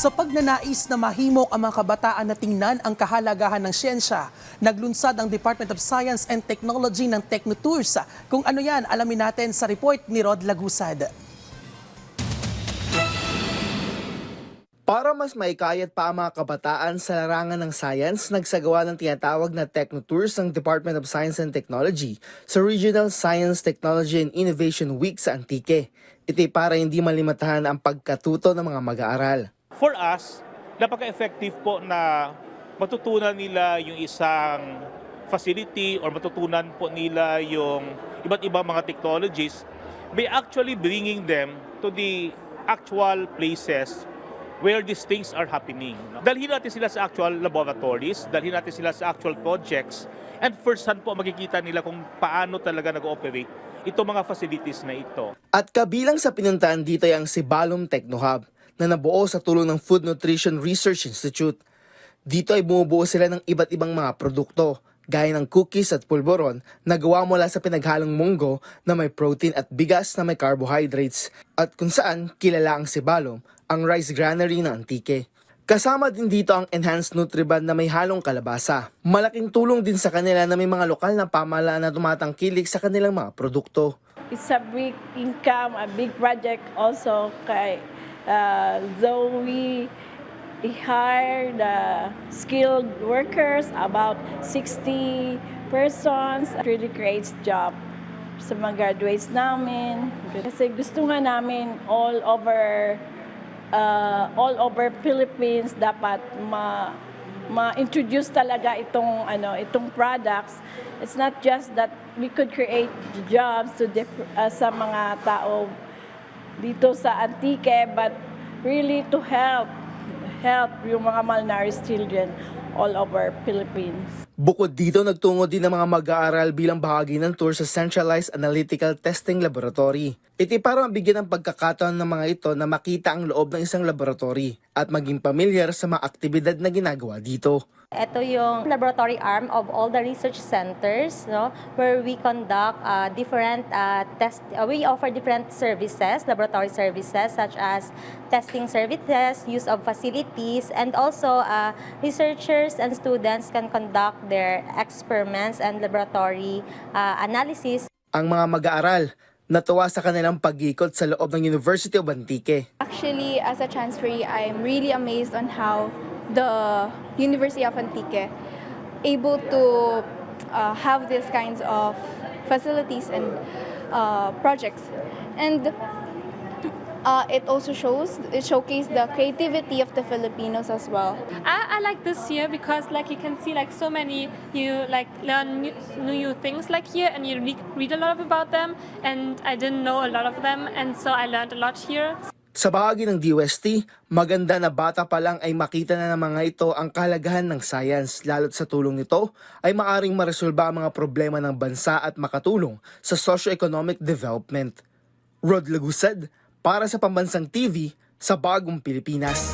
Sa pagnanais na mahimok ang mga kabataan na tingnan ang kahalagahan ng siyensya, naglunsad ang Department of Science and Technology ng Technotours. Kung ano yan, alamin natin sa report ni Rod Lagusad. Para mas maikayat pa ang mga kabataan sa larangan ng science, nagsagawa ng tinatawag na Technotours ng Department of Science and Technology sa Regional Science, Technology and Innovation Week sa Antique. Ito'y para hindi malimatahan ang pagkatuto ng mga mag-aaral. For us, napaka-effective po na matutunan nila yung isang facility or matutunan po nila yung iba't ibang mga technologies by actually bringing them to the actual places where these things are happening. Dalhin natin sila sa actual laboratories, dalhin natin sila sa actual projects, and first hand po makikita nila kung paano talaga nag-ooperate itong mga facilities na ito. At kabilang sa pinuntahan dito ay ang Sibalom Technohub na nabuo sa tulong ng Food Nutrition Research Institute. Dito ay bumubuo sila ng iba't ibang mga produkto gaya ng cookies at pulboron na gawa mula sa pinaghalong munggo na may protein at bigas na may carbohydrates at kung saan kilala ang Sibalom, ang rice granary ng Antique. Kasama din dito ang Enhanced Nutriband na may halong kalabasa. Malaking tulong din sa kanila na may mga lokal na pamahalaan na tumatangkilik sa kanilang mga produkto. it's a big income, a big project also kay uh, though we hire the skilled workers about 60 persons really creates job. Sa mga graduates namin kasi gusto nga namin all over uh, all over Philippines dapat ma ma-introduce talaga itong ano itong products. It's not just that we could create jobs to uh, sa mga tao dito sa Antique but really to help help yung mga malnourished children all over Philippines. Bukod dito, nagtungo din ng mga mag-aaral bilang bahagi ng tour sa Centralized Analytical Testing Laboratory. Ito para mabigyan ng pagkakataon ng mga ito na makita ang loob ng isang laboratory at maging pamilyar sa mga aktibidad na ginagawa dito. Ito yung laboratory arm of all the research centers, no, where we conduct uh, different uh, test. Uh, we offer different services, laboratory services such as testing services, use of facilities, and also uh, researchers and students can conduct their experiments and laboratory uh, analysis Ang mga mag-aaral, natuwa sa kanilang pag-ikot sa loob ng University of Antique. Actually, as a transferee, I'm really amazed on how the University of Antique able to uh, have these kinds of facilities and uh, projects. And uh, it also shows, it showcased the creativity of the Filipinos as well. I, I like this year because like you can see like so many you like learn new, new things like here and you re- read a lot about them and I didn't know a lot of them and so I learned a lot here. Sa bahagi ng DOST, maganda na bata pa lang ay makita na ng mga ito ang kahalagahan ng science lalo't sa tulong nito ay maaring maresolba ang mga problema ng bansa at makatulong sa socio-economic development. Rod Lagusad, para sa Pambansang TV, sa Bagong Pilipinas.